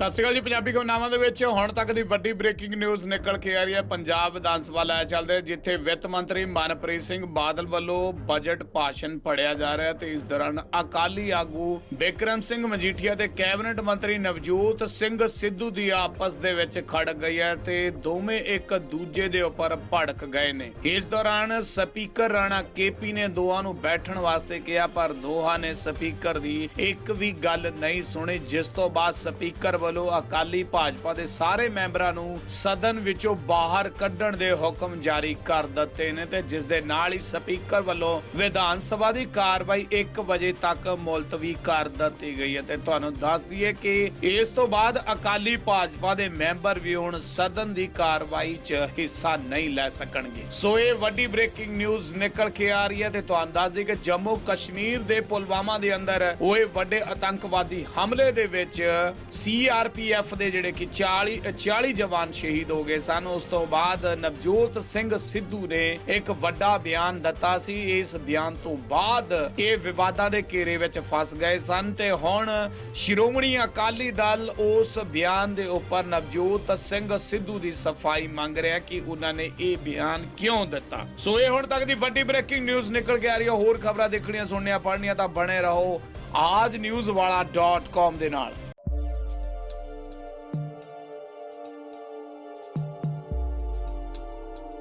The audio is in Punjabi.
ਸਤਿ ਸ਼੍ਰੀ ਅਕਾਲ ਜੀ, ਪੰਜਾਬੀ ਖਬਰਨਾਮਾ ਦੇ ਵਿੱਚ ਹੁਣ ਤੱਕ ਦੀ ਵੱਡੀ ਬ੍ਰੇਕਿੰਗ ਨਿਊਜ਼ ਨਿਕਲ ਕੇ ਆ ਰਹੀ ਹੈ। ਪੰਜਾਬ ਵਿਧਾਨ ਸਭਾ ਲੈ ਚੱਲਦੇ ਜਿੱਥੇ ਵਿੱਤ ਮੰਤਰੀ ਮਨਪ੍ਰੀਤ ਸਿੰਘ ਬਾਦਲ ਵੱਲੋਂ ਬਜਟ ਭਾਸ਼ਣ ਪੜਿਆ ਜਾ ਰਿਹਾ ਤੇ ਇਸ ਦੌਰਾਨ ਅਕਾਲੀ ਆਗੂ ਬਿਕਰਮ ਸਿੰਘ ਮਜੀਠੀਆ ਤੇ ਕੈਬਨਿਟ ਮੰਤਰੀ ਨਵਜੋਤ ਸਿੰਘ ਸਿੱਧੂ ਦੀ ਆਪਸ ਦੇ ਵਿੱਚ ਖੜਕ ਗਈ ਹੈ ਤੇ ਦੋਵੇਂ ਇੱਕ ਦੂਜੇ ਦੇ ਉੱਪਰ ਭੜਕ ਗਏ ਨੇ। ਇਸ ਦੌਰਾਨ ਸਪੀਕਰ ਰਾਣਾ ਕੇਪੀ ਨੇ ਦੋਹਾਂ ਨੂੰ ਬੈਠਣ ਵਾਸਤੇ ਕਿਹਾ, ਪਰ ਦੋਹਾਂ ਨੇ ਸਪੀਕਰ ਦੀ ਇੱਕ ਵੀ ਗੱਲ ਨਹੀਂ ਸੁਣੀ, ਜਿਸ ਤੋਂ ਬਾਅਦ ਸਪੀਕਰ ਵੱਲੋਂ ਅਕਾਲੀ ਭਾਜਪਾ ਦੇ ਸਾਰੇ ਮੈਂਬਰਾਂ ਨੂੰ ਸਦਨ ਵਿੱਚੋਂ ਬਾਹਰ ਕੱਢਣ ਦੇ ਹੁਕਮ ਜਾਰੀ ਕਰ ਦਿੱਤੇ ਨੇ ਤੇ ਜਿਸ ਦੇ ਨਾਲ ਹੀ ਸਪੀਕਰ ਵੱਲੋਂ ਵਿਧਾਨ ਸਭਾ ਦੀ ਕਾਰਵਾਈ 1 ਵਜੇ ਤੱਕ ਮੁਲਤਵੀ ਕਰ ਦਿੱਤੀ ਗਈ ਹੈ ਤੇ ਤੁਹਾਨੂੰ ਦੱਸ ਦਈਏ ਕਿ ਇਸ ਤੋਂ ਬਾਅਦ ਅਕਾਲੀ ਭਾਜਪਾ ਦੇ ਮੈਂਬਰ ਵੀ ਹੁਣ ਸਦਨ ਦੀ ਕਾਰਵਾਈ 'ਚ ਹਿੱਸਾ ਨਹੀਂ ਲੈ ਸਕਣਗੇ। ਸੋ ਇਹ ਵੱਡੀ ਬ੍ਰੇਕਿੰਗ ਨਿਊਜ਼ ਨਿਕਲ ਕੇ ਆ ਰਹੀ ਹੈ ਤੇ ਤੁਹਾਨੂੰ ਦੱਸ ਦਈਏ ਕਿ ਜੰਮੂ ਕਸ਼ਮੀਰ ਦੇ ਪੁਲਵਾਮਾ ਦੇ ਅੰਦਰ ਹੋਏ ਵੱਡੇ ਆਤੰਕਵਾਦੀ ਹਮਲੇ ਦੇ ਵਿੱਚ ਸੀਆਰਪੀਐਫ ਦੇ ਜਿਹੜੇ ਕਿ 40 40 ਜਵਾਨ ਸ਼ਹੀਦ ਹੋ ਗਏ ਸਨ। ਉਸ ਤੋਂ ਬਾਅਦ ਨਵਜੋਤ ਸਿੰਘ ਸਿੱਧੂ ਨੇ ਇੱਕ ਵੱਡਾ ਬਿਆਨ ਦਿੱਤਾ ਸੀ। ਇਸ ਬਿਆਨ ਤੋਂ ਬਾਅਦ ਇਹ ਵਿਵਾਦਾਂ ਦੇ ਘੇਰੇ ਵਿੱਚ ਫਸ ਗਏ ਸਨ ਤੇ ਹੁਣ ਸ਼੍ਰੋਮਣੀ ਅਕਾਲੀ ਦਲ ਉਸ ਬਿਆਨ ਦੇ ਉੱਪਰ ਨਵਜੋਤ ਸਿੰਘ ਸਿੱਧੂ ਦੀ ਸਫ਼ਾਈ ਮੰਗ ਰਿਹਾ ਕਿ ਉਹਨਾਂ ਨੇ ਇਹ ਬਿਆਨ ਕਿਉਂ ਦਿੱਤਾ। ਸੋ ਇਹ ਹੁਣ ਤੱਕ ਦੀ ਵੱਡੀ ਬ੍ਰੇਕਿੰਗ ਨਿਊਜ਼ ਨਿਕਲ ਕੇ ਆ ਰਹੀ ਹੈ। ਹੋਰ ਖਬਰਾਂ ਦੇਖਣੀਆਂ ਸੁਣਨੀਆਂ, ਪੜ੍ਹਨੀਆਂ ਤਾਂ ਬਣੇ ਰਹੋ ਆਜ ਨਿਊਜ਼ ਵਾਲਾ .com ਦੇ ਨਾਲ।